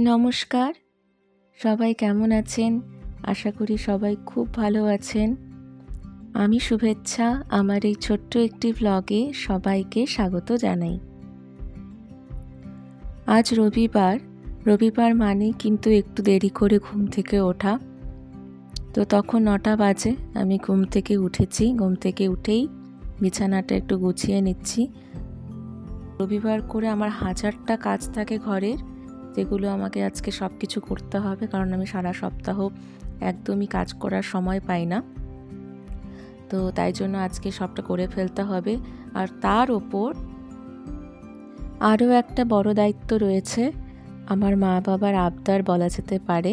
নমস্কার। সবাই কেমন আছেন? আশা করি সবাই খুব ভালো আছেন। আমি শুভেচ্ছা, আমার এই ছোট্ট একটি ব্লগে সবাইকে স্বাগত জানাই। আজ রবিবার। রবিবার মানে কিন্তু একটু দেরি করে ঘুম থেকে ওঠা। তো তখন নটা বাজে, আমি ঘুম থেকে উঠেছি। ঘুম থেকে উঠেই বিছানাটা একটু গুছিয়ে নিচ্ছি। রবিবার করে আমার হাজারটা কাজ থাকে ঘরের। যেগুলো আমাকে আজকে সব কিছু করতে হবে, কারণ আমি সারা সপ্তাহ একদমই কাজ করার সময় পাই না। তো তাই জন্য আজকে সবটা করে ফেলতে হবে। আর তার ওপর আরও একটা বড় দায়িত্ব রয়েছে আমার মা বাবার আবদার বলা যেতে পারে,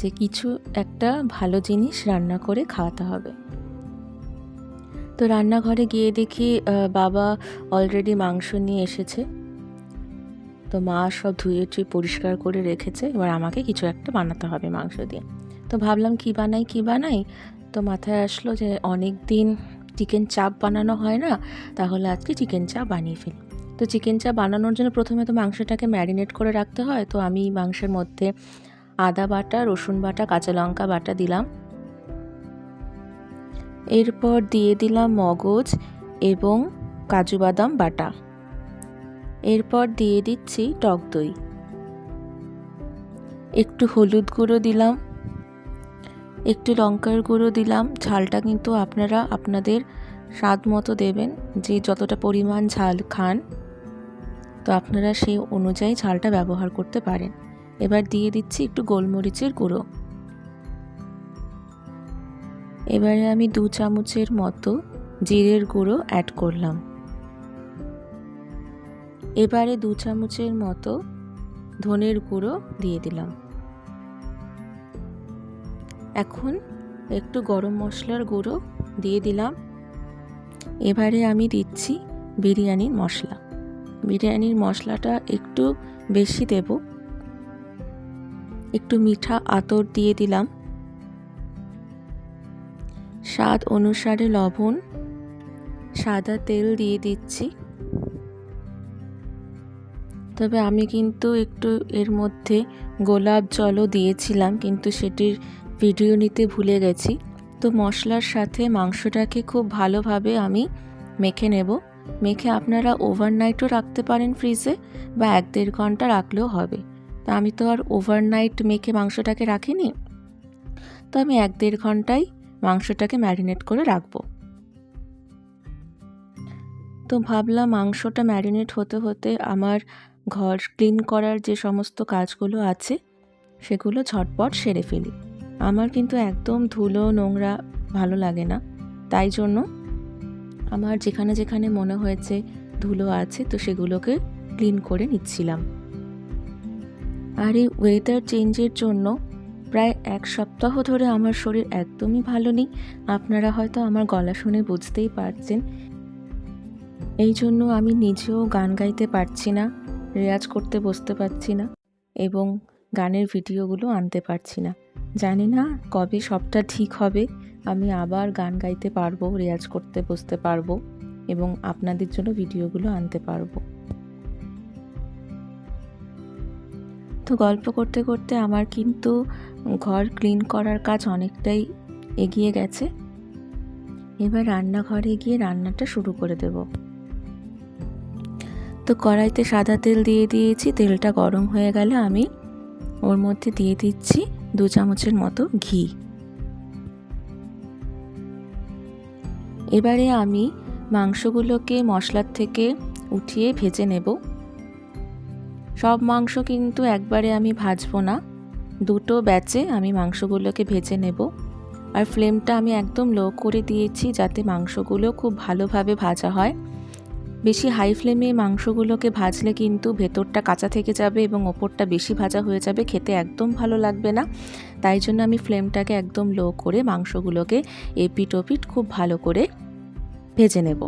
যে কিছু একটা ভালো জিনিস রান্না করে খাওয়াতে হবে। তো রান্নাঘরে গিয়ে দেখি বাবা অলরেডি মাংস নিয়ে এসেছে। তো মা সব ধুয়ে টুয়ে পরিষ্কার করে রেখেছে। এবার আমাকে কিছু একটা বানাতে হবে মাংস দিয়ে। তো ভাবলাম কি বানাই কি বানাই? তো মাথায় আসলো যে অনেক দিন চিকেন চাপ বানানো হয় না, তাহলে আজকে চিকেন চাপ বানিয়ে ফেলি। তো চিকেন চাপ বানানোর জন্য প্রথমে তো মাংসটাকে ম্যারিনেট করে রাখতে হয়। তো আমি মাংসের মধ্যে আদা বাটা, রসুন বাটা, কাঁচা লঙ্কা বাটা দিলাম। এরপর দিয়ে দিলাম মগজ এবং কাজু বাদাম বাটা। এরপর দিয়ে দিচ্ছি টক দই। একটু হলুদ গুঁড়ো দিলাম। একটু লঙ্কার গুঁড়ো দিলাম। ঝালটা কিন্তু আপনারা আপনাদের স্বাদ মতো দেবেন, যে যতটা পরিমাণ ঝাল খান। তো আপনারা সেই অনুযায়ী ঝালটা ব্যবহার করতে পারেন। এবার দিয়ে দিচ্ছি একটু গোলমরিচের গুঁড়ো। এবারে আমি দু চামচের মতো জিরের গুঁড়ো অ্যাড করলাম। এবারে দু চামচের মতো ধনের গুঁড়ো দিয়ে দিলাম। এখন একটু গরম মশলার গুঁড়ো দিয়ে দিলাম। এবারে আমি দিচ্ছি বিরিয়ানির মশলা। বিরিয়ানির মশলাটা একটু বেশি দেব। একটু মিঠা আতর দিয়ে দিলাম। স্বাদ অনুসারে লবণ, সাদা তেল দিয়ে দিচ্ছি। তবে আমি কিন্তু একটু এর মধ্যে গোলাপ জলও দিয়েছিলাম, কিন্তু সেটির ভিডিও নিতে ভুলে গেছি। তো মশলার সাথে মাংসটাকে খুব ভালোভাবে আমি মেখে নেব। মেখে আপনারা ওভারনাইটও রাখতে পারেন ফ্রিজে বা এক দেড় ঘণ্টা রাখলেও হবে। তা আমি তো আর ওভারনাইট মেখে মাংসটাকে রাখিনি। তো আমি এক দেড় ঘন্টায় মাংসটাকে ম্যারিনেট করে রাখব। তো ভাবলাম মাংসটা ম্যারিনেট হতে হতে আমার ঘর ক্লিন করার যে সমস্ত কাজগুলো আছে, সেগুলো ঝটপট সেরে ফেলি। আমার কিন্তু একদম ধুলো, নোংরা ভালো লাগে না। তাই জন্য আমার যেখানে যেখানে মনে হয়েছে ধুলো আছে, তো সেগুলোকে ক্লিন করে নিচ্ছিলাম। আর এই ওয়েদার চেঞ্জের জন্য প্রায় এক সপ্তাহ ধরে আমার শরীর একদমই ভালো নেই। আপনারা হয়তো আমার গলা শুনে বুঝতেই পারছেন। এই জন্য আমি নিজেও গান গাইতে পারছি না। রেয়াজ করতে বসতে পারছি না এবং গানের ভিডিওগুলো আনতে পারছি না। জানি না কবে সবটা ঠিক হবে, আমি আবার গান গাইতে পারব, রেয়াজ করতে বসতে পারব এবং আপনাদের জন্য ভিডিওগুলো আনতে পারব। তো গল্প করতে করতে আমার কিন্তু ঘর ক্লিন করার কাজ অনেকটাই এগিয়ে গেছে। এবার রান্নাঘরে গিয়ে রান্নাটা শুরু করে দেবো। তো কড়াইতে সাদা তেল দিয়ে দিয়েছি, তেলটা গরম হয়ে গেলে আমি ওর মধ্যে দিয়ে দিচ্ছি দু চামচের মতো ঘি। এবারে আমি মাংসগুলোকে মশলার থেকে উঠিয়ে ভেজে নেব। সব মাংস কিন্তু একবারে আমি ভাজবো না, দুটো ব্যাচে আমি মাংসগুলোকে ভেজে নেব। আর ফ্লেমটা আমি একদম লো করে দিয়েছি যাতে মাংসগুলো খুব ভালোভাবে ভাজা হয়। বেশি হাই ফ্লেমে মাংসগুলোকে ভাজলে কিন্তু ভেতরটা কাঁচা থেকে যাবে এবং ওপরটা বেশি ভাজা হয়ে যাবে, খেতে একদম ভালো লাগবে না। তাই জন্য আমি ফ্লেমটাকে একদম লো করে মাংসগুলোকে এপিট ওপিট খুব ভালো করে ভেজে নেব।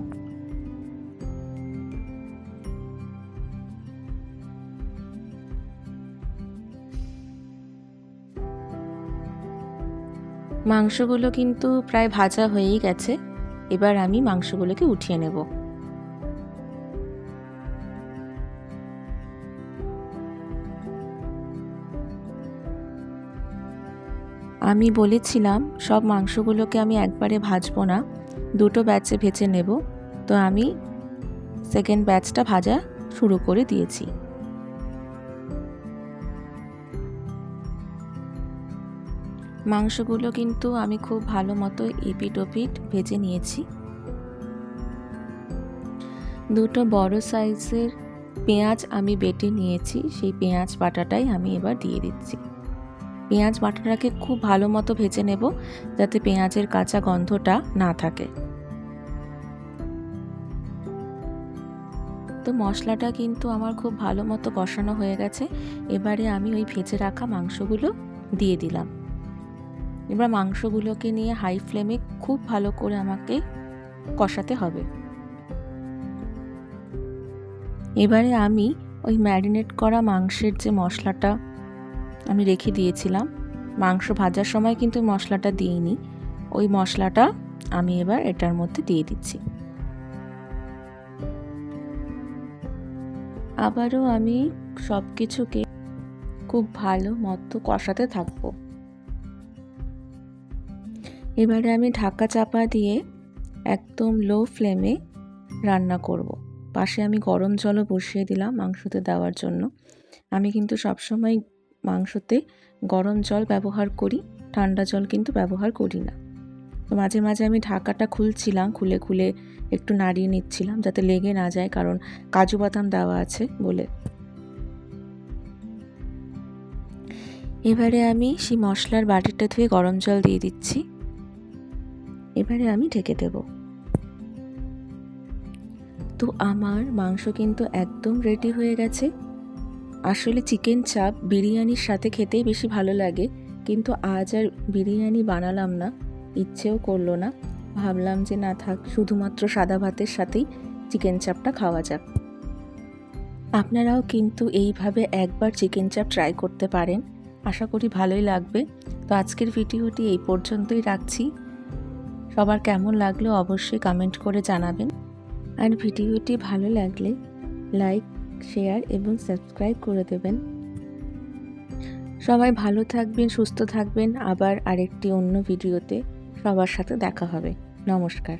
মাংসগুলো কিন্তু প্রায় ভাজা হয়েই গেছে। এবার আমি মাংসগুলোকে উঠিয়ে নেব। আমি বলেছিলাম, সব মাংসগুলোকে আমি একবারে ভাজবো না, দুটো ব্যাচে ভেজে নেব। তো আমি সেকেন্ড ব্যাচটা ভাজা শুরু করে দিয়েছি। মাংসগুলো কিন্তু আমি খুব ভালো মতো এপিট ওপিট ভেজে নিয়েছি। দুটো বড় সাইজের পেঁয়াজ আমি বেটে নিয়েছি, সেই পেঁয়াজ বাটাটাই আমি এবার দিয়ে দিচ্ছি। পেঁয়াজ বাটাটাকে খুব ভালো মতো ভেজে নেব যাতে পেঁয়াজের কাঁচা গন্ধটা না থাকে। তো মশলাটা কিন্তু আমার খুব ভালো মতো কষানো হয়ে গেছে। এবারে আমি ওই ভেজে রাখা মাংসগুলো দিয়ে দিলাম। এবার মাংসগুলোকে নিয়ে হাই ফ্লেমে খুব ভালো করে আমাকে কষাতে হবে। এবারে আমি ওই ম্যারিনেট করা মাংসের যে মশলাটা আমি রেখে দিয়েছিলাম। মাংস ভাজার সময় কিন্তু মশলাটা দিইনি। ওই মশলাটা আমি এবার এটার মধ্যে দিয়ে দিচ্ছি। আবারও আমি সব কিছুকে খুব ভালো মতো কষাতে থাকব। এবারে আমি ঢাকা চাপা দিয়ে একদম লো ফ্লেমে রান্না করব। পাশে আমি গরম জলও বসিয়ে দিলাম মাংসতে দেওয়ার জন্য। আমি কিন্তু সবসময় মাংসতে গরম জল ব্যবহার করি, ঠান্ডা জল কিন্তু ব্যবহার করি না। তো মাঝে মাঝে আমি ঢাকাটা খুলছিলাম, খুলে খুলে একটু নাড়িয়ে নিচ্ছিলাম যাতে লেগে না যায় কারণ কাজু বাদাম দেওয়া আছে বলে। এবারে আমি সেই মশলার বাটিটা ধুয়ে গরম জল দিয়ে দিচ্ছি। এবারে আমি ঢেকে দেব। তো আমার মাংস কিন্তু একদম রেডি হয়ে গেছে। আসলে চিকেন চাপ বিরিয়ানির সাথে খেতেই বেশি ভালো লাগে, কিন্তু আজ আর বিরিয়ানি বানালাম না, ইচ্ছেও করল না। ভাবলাম যে না থাক, শুধুমাত্র সাদা ভাতের সাথেই চিকেন চাপটা খাওয়া যাক। আপনারাও কিন্তু এইভাবে একবার চিকেন চাপ ট্রাই করতে পারেন। আশা করি ভালোই লাগবে। তো আজকের ভিডিওটি এই পর্যন্তই রাখছি। সবার কেমন লাগল অবশ্যই কমেন্ট করে জানাবেন। আর ভিডিওটি ভালো লাগলে লাইক শেয়ার এবং সাবস্ক্রাইব করে দেবেন। সবাই ভালো থাকবেন, সুস্থ থাকবেন। আবার আরেকটি অন্য ভিডিওতে সবার সাথে দেখা হবে। নমস্কার।